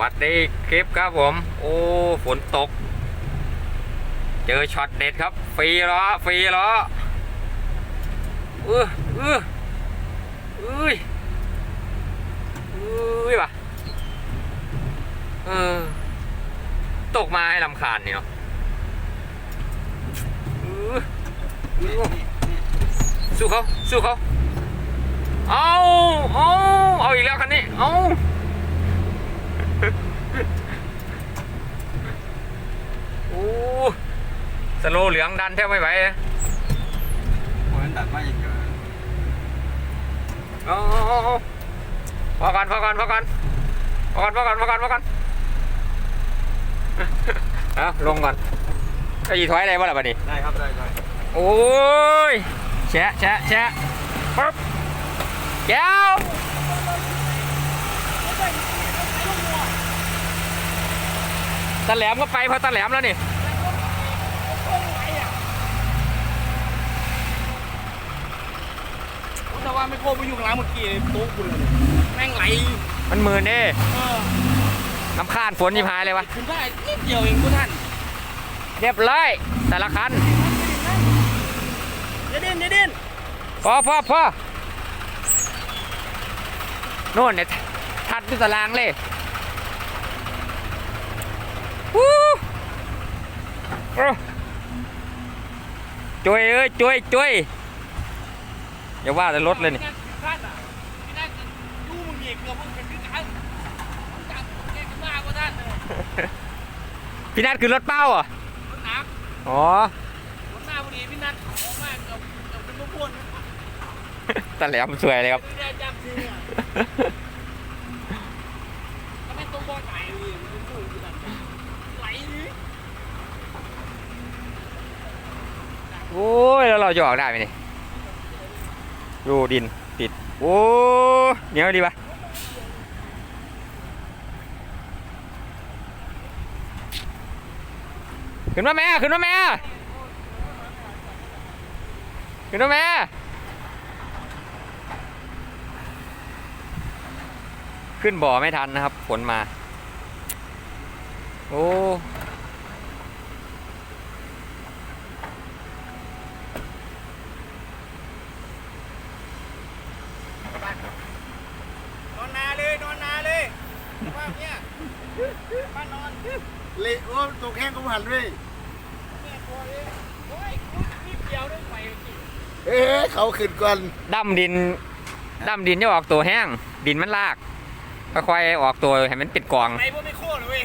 วัดดีคลิปครับผม โอ้ฝนตก เจอช็อตเด็ดครับฟรีล้อฟรีล้อเออเออเอ้ยเอ้ยว่ะเออตกมาให้ลำคาญนี่เนาะเออเออสู้เขาสู้เขาเอาเอาเอาอีกแล้วคันนี้เอา โอ้สโลว์เหลืองดันแทบไม่ไหวเลยเหมือนดัดมาอย่างเดียวเอาเอาเอาเอาพอกันพอกันพอกันพอกันพอกันพอกันพอกันเอาลงก่อนจะยีถอยอะไรบ้างล่ะบัดนี้ได้ครับได้ได้โอ้ยแชะแชะแชะปึ๊บแก้ว ตะแหลมก็ไปเพราะตะแหลมแล้วนี่แต่ว่าไม่โคไปอยู่ข้างหลังเมื่อกี้โต๊ะคุณเลยแม่งไหลมันมือเน่เออน้ำข้านฝนยิพายเลยวะขึ้นได้นิดเดียวเองคุณท่านเรียบร้อยแต่ละคันอย่าดิ้นอย่าดิ้นพอพอพอโน่นเนี่ยทัดด้วยตารางเลยวู้เอ้า จุยเอ้ยจุยจุยอย่าว่าแต่รถเลยนี่พี่นัทอะพี่นัทดูมึงเหยียบเกือบมึงเป็นพี่กันจับแกขึ้นมากว่าท่านเลยพี่นัทคือรถเป้าอะอ๋อรถหน้าพอดีพี่นัทออกมาเกือบเกือบเป็นลูกพ่นตะแหลมสวยเลยครับ ไม่ได้จับทีอะก็ไม่ตรงบอลไหลเลยมันสูงขนาดนั้นไหลนี่ โอ้ ยแล้วเราจะออกได้ไหมนี่ดูดินติด โอ้เหนียวดีปะขึ้นมาแม่ขึ้นมาแม่ขึ้นมาแม่ขึ้นบ่อไม่ทันนะครับฝนมา โอ้ นอนนาเลยนอนนาเลยว่าเนี่ย มานอนเละโอ้ตกแห้งก็หันเลยแม่กลัวเลยโอ้ยคุณนิดเดียวได้ไปกี่เอ๊ะเขาขึ้นก่อนดำดินดำดินจะออกตัวแห้ง ดินมันลากค่อยๆออกตัวให้มันเป็นกอง ไปพวกไม่โค่เลยเว้ย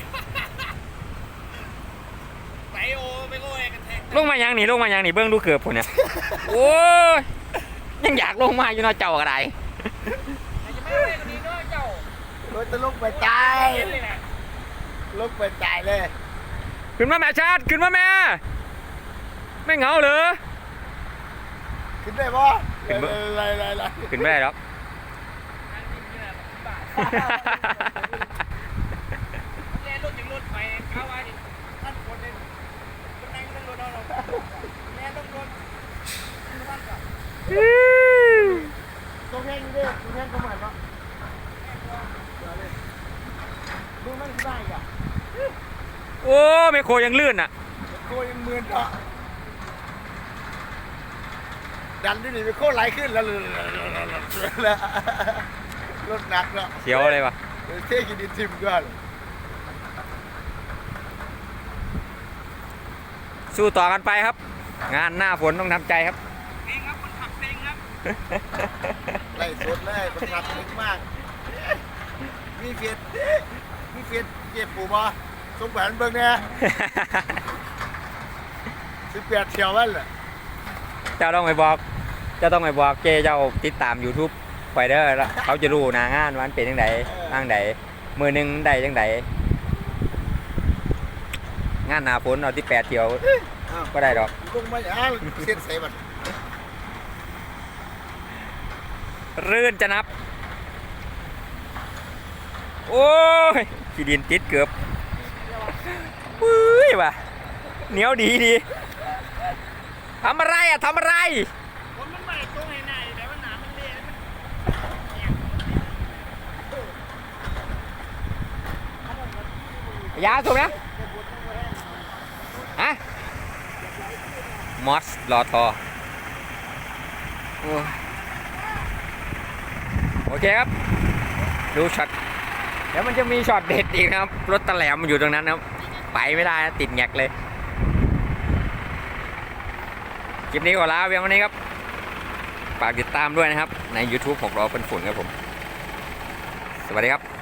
ไปโอไม่โค่เลยกันแทงลงมายังนี่ลงมายังนี่เบื้องดูเกือบผมเนี่ย โอ้ยยังอยากลงมาอยู่เนาะเจ้าอะไรจะไม่ได้คนนี้ด้วยเจ้ารถจะลงไปตาย เห็นเลยนะ ลงไปตายเลย ขึ้นมาแม่ชาติขึ้นมาแม่ ไม่เหงาเหรอ ขึ้นได้ปะขึ้นบ่ ไรไรไรขึ้นไม่ได้หรอกอันนี้นี่แหละบาทแล่นรถยังรถไปเข้าไว้ดิท่านคนเล่นคนนั่งนั่งรถเอาเราแล่นรถรถท่านก่อนตกแห้งด้วยตกแห้งก็หันเนาะดูมันได้อะโอ้ไม่โคยังลื่นอะโคยังมืนเนาะดันด้วยนี่ไปโคไหลขึ้นแล้วแล้วรถหนักเนาะเสียวเลยวะเท่กินดินทิมก่อนสู้ต่อกันไปครับ งานหน้าฝนต้องทำใจครับเพลงครับคนขับเพลงครับไล่สดเลยประทับใจมากมีเฟียดมีเฟียดเก็บปูบ่ สมบัติเบิ่งเนี่ยสิบแปดเที่ยววันแหละเจ้าต้องไปบอก เจ้าต้องไปบอกเจเจ้าติดตาม YouTube ไฟเดอร์แล้วเขาจะรู้หนางานวามันเป็นยังไงทางใดมือหนึ่งได้ยังไงงานหนาฝนเอาที่แปดเที่ยวอ้าวก็ได้ดอกลงมาอ้าวเสียนใส่บัดรื่นจะนับ โอ้ยขี้ดินติดเกือบอุ้ย ว่ะเหนียวดีดีทำอะไรอะทำอะไรคนมันไม่ตรงให้หน้าแต่ว่าหนามันเละยาสูบนะฮะมอสรอทอโอเคครับ ดูช็อตเดี๋ยวมันจะมีช็อตเด็ดอีกนะครับ รถตะแหลมมันอยู่ตรงนั้นนะครับ ไปไม่ได้นะติดแงกเลย คลิปนี้ขอลาเพียงวันนี้ครับ ฝากติดตามด้วยนะครับ ใน YouTube ของเราเป็นฝุ่นครับผม สวัสดีครับ